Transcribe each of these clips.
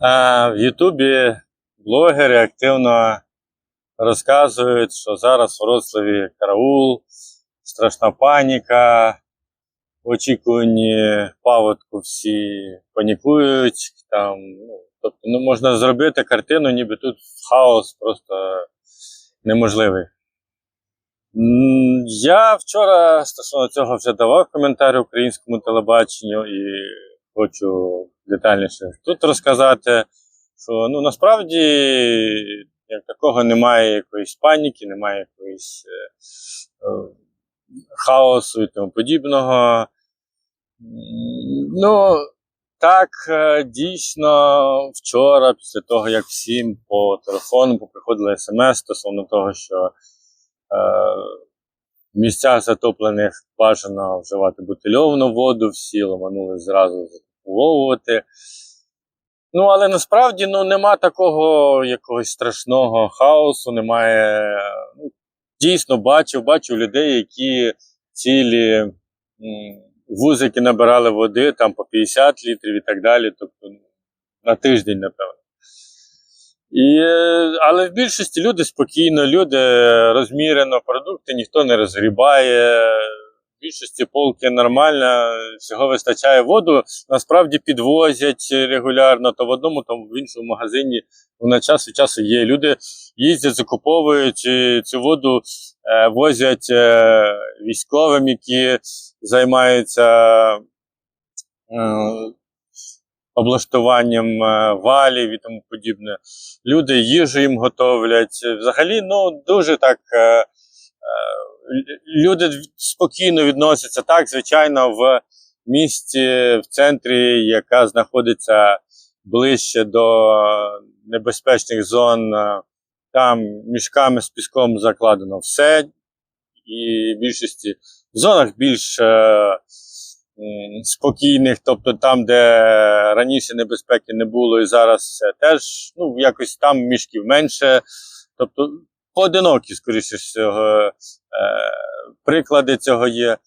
В Ютубі блогери активно розказують, що зараз в Вроцлаві караул, страшна паніка, в очікуванні паводку всі панікують. Там, ну, тобто, ну, можна зробити картину, ніби тут хаос просто неможливий. Я вчора стосовно цього вже давав коментар українському телебаченню і хочу детальніше тут розказати, що ну насправді як такого немає якоїсь паніки, немає якоїсь е, е, хаосу і тому подібного. Ну, так, е, дійсно, вчора, після того, як всім по телефону поприходили смс стосовно того, що е, в місцях затоплених бажано вживати бутильовану воду, всі ломанули зразу закуповувати. Ну, але насправді ну, нема такого якогось страшного хаосу, немає. Ну, дійсно бачив, бачив людей, які цілі вузики набирали води там по 50 літрів і так далі. Тобто ну, на тиждень, напевно. І, е, але в більшості люди спокійно, люди розмірено продукти, ніхто не розгрібає. В більшості полки нормально, всього вистачає воду. Насправді підвозять регулярно, то в одному, то в іншому магазині вона час від часу є. Люди їздять, закуповують цю воду, е, возять е, військовим, які займаються облаштуванням е, валів і тому подібне. Люди їжу їм готовлять. Взагалі, ну дуже так. е, е, Люди спокійно відносяться так, звичайно, в місті, в центрі, яка знаходиться ближче до небезпечних зон. Там мішками з піском закладено все. І в більшості в зонах більш спокійних, тобто там, де раніше небезпеки не було, і зараз це теж ну, якось там мішків менше. Тобто поодинокі, скоріше всього, е, приклади цього є.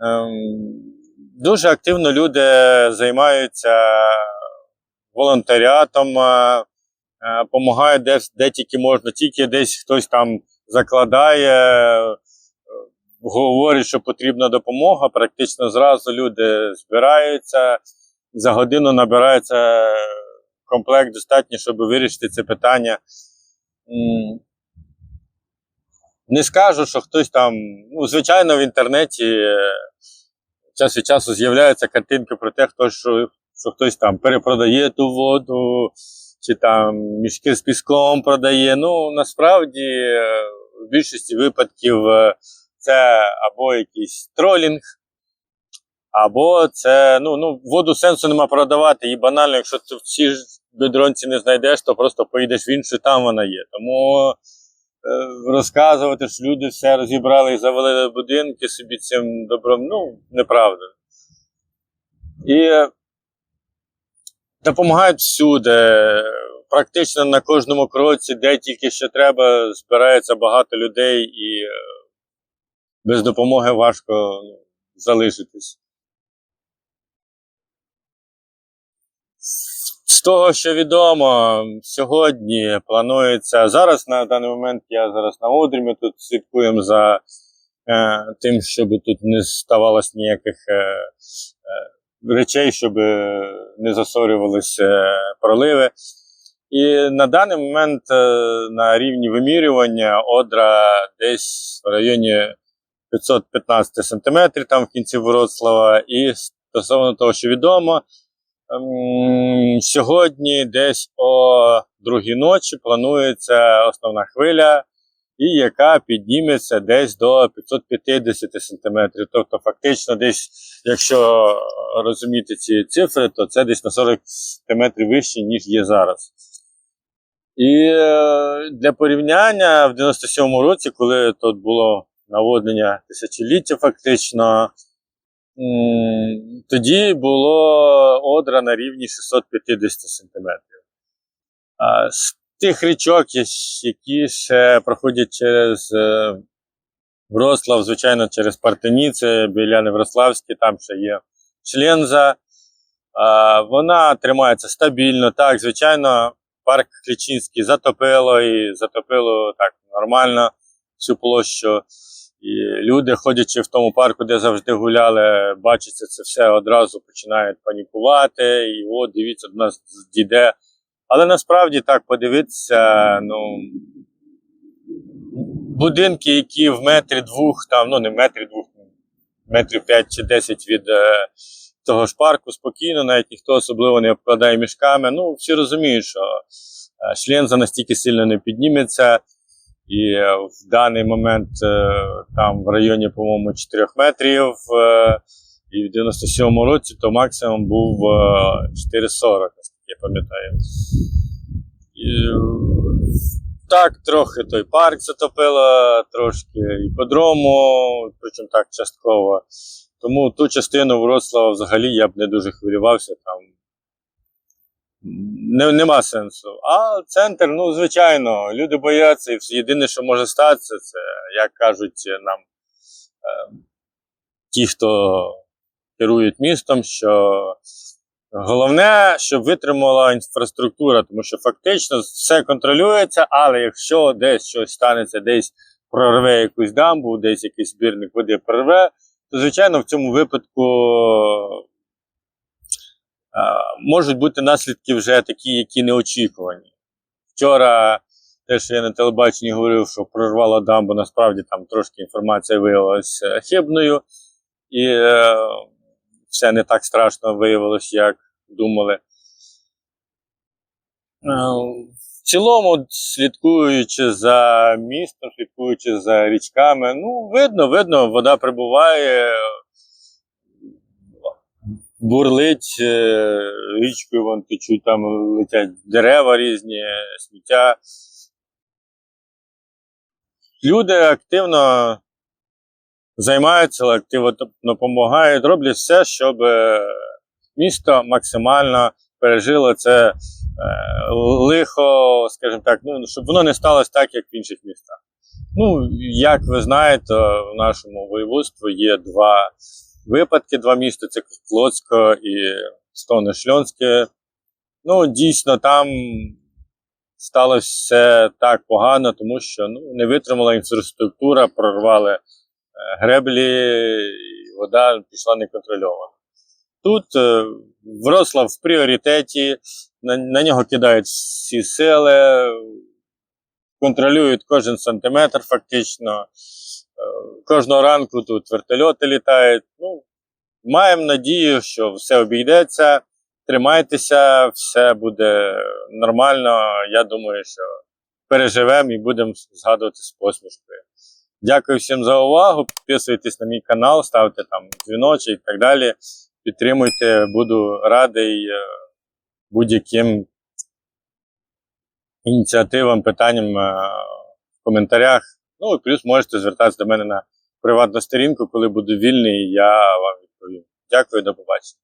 Ем, дуже активно люди займаються волонтеріатом, е, допомагають де, де тільки можна, тільки десь хтось там закладає, говорить, що потрібна допомога. Практично зразу люди збираються, за годину набирається комплект достатньо, щоб вирішити це питання. Не скажу, що хтось там, ну, звичайно, в інтернеті е, час від часу з'являються картинки про те, хто що, що хтось там перепродає ту воду, чи там мішки з піском продає. Ну, насправді, е, в більшості випадків е, це або якийсь тролінг, або це, ну, ну, воду сенсу нема продавати. І банально, якщо ти в цій бедронці не знайдеш, то просто поїдеш в іншу, там вона є. Тому е, розказувати, що люди все розібрали і завалили будинки собі цим добром, ну, неправда. І е, допомагають всюди. Практично на кожному кроці, де тільки що треба, збирається багато людей, і е, без допомоги важко ну, залишитись. З того, що відомо, сьогодні планується. Зараз на даний момент я зараз на Одрімі тут слідкуємо за е, тим, щоб тут не ставалось ніяких е, е, речей, щоб е, не засорювалися проливи. І на даний момент е, на рівні вимірювання Одра десь в районі 515 сантиметрів там в кінці Вроцлава. І стосовно того, що відомо, ем, сьогодні десь о другій ночі планується основна хвиля, і яка підніметься десь до 550 сантиметрів. Тобто, фактично, десь, якщо розуміти ці цифри, то це десь на 40 сантиметрів вище, ніж є зараз. І е, для порівняння в 97-му році, коли тут було наводнення тисячоліття, фактично, тоді було одра на рівні 650 сантиметрів. А з тих річок, які ще проходять через е, Вроцлав, звичайно, через Партеніце, біля Неврославське, там ще є Членза. Вона тримається стабільно. Так, звичайно, парк Клічинський затопило і затопило так нормально всю площу. І люди, ходячи в тому парку, де завжди гуляли, бачаться це все одразу починають панікувати. І от, дивіться, до нас дійде. Але насправді так подивитися, ну. Будинки, які в метрі двох, там, ну не в метрі двох, метрів 5 чи 10 від е, того ж парку спокійно, навіть ніхто особливо не обкладає мішками. Ну, всі розуміють, що е, шленза настільки сильно не підніметься. І е, в даний момент е, там в районі, по-моєму, 4 метрів. Е, і в 97-му році то максимум був е, 4,40, наскільки я пам'ятаю. Е, так, трохи той парк затопило, трошки іподрому, причому так частково. Тому ту частину Вроцлава взагалі я б не дуже хвилювався там. Не, нема сенсу. А центр, ну, звичайно, люди бояться, і все- єдине, що може статися, це, як кажуть нам е, ті, хто керують містом, що головне, щоб витримала інфраструктура, тому що фактично все контролюється, але якщо десь щось станеться, десь прорве якусь дамбу, десь якийсь збірник води прорве, то звичайно в цьому випадку можуть бути наслідки вже такі, які неочікувані. Вчора те, що я на телебаченні говорив, що прорвала дамбу, насправді там трошки інформація виявилася хибною, і е, все не так страшно виявилось, як думали. Е, В цілому, слідкуючи за містом, слідкуючи за річками, ну, видно, видно, вода прибуває, бурлить е, річкою, вон течуть, там летять дерева різні, сміття. Люди активно займаються, активно допомагають, роблять все, щоб е, місто максимально пережило це е, лихо, скажімо так, ну, щоб воно не сталося так, як в інших містах. Ну, як ви знаєте, в нашому воєводстві є два випадки, два міста: це Клоцько і Стоне Шльонське. Ну, дійсно, там сталося все так погано, тому що ну, не витримала інфраструктура, прорвали е, греблі, і вода пішла неконтрольована. Тут е, Вроцлав в пріоритеті, на, на нього кидають всі сили, контролюють кожен сантиметр фактично. Кожного ранку тут вертольоти літають. Ну, маємо надію, що все обійдеться. Тримайтеся, все буде нормально. Я думаю, що переживемо і будемо згадувати з посмішкою. Дякую всім за увагу. Підписуйтесь на мій канал, ставте там дзвіночок і так далі. Підтримуйте, буду радий е, будь-яким ініціативам, питанням е, в коментарях. Ну і плюс можете звертатися до мене на приватну сторінку, коли буду вільний, я вам відповім. Дякую, до побачення.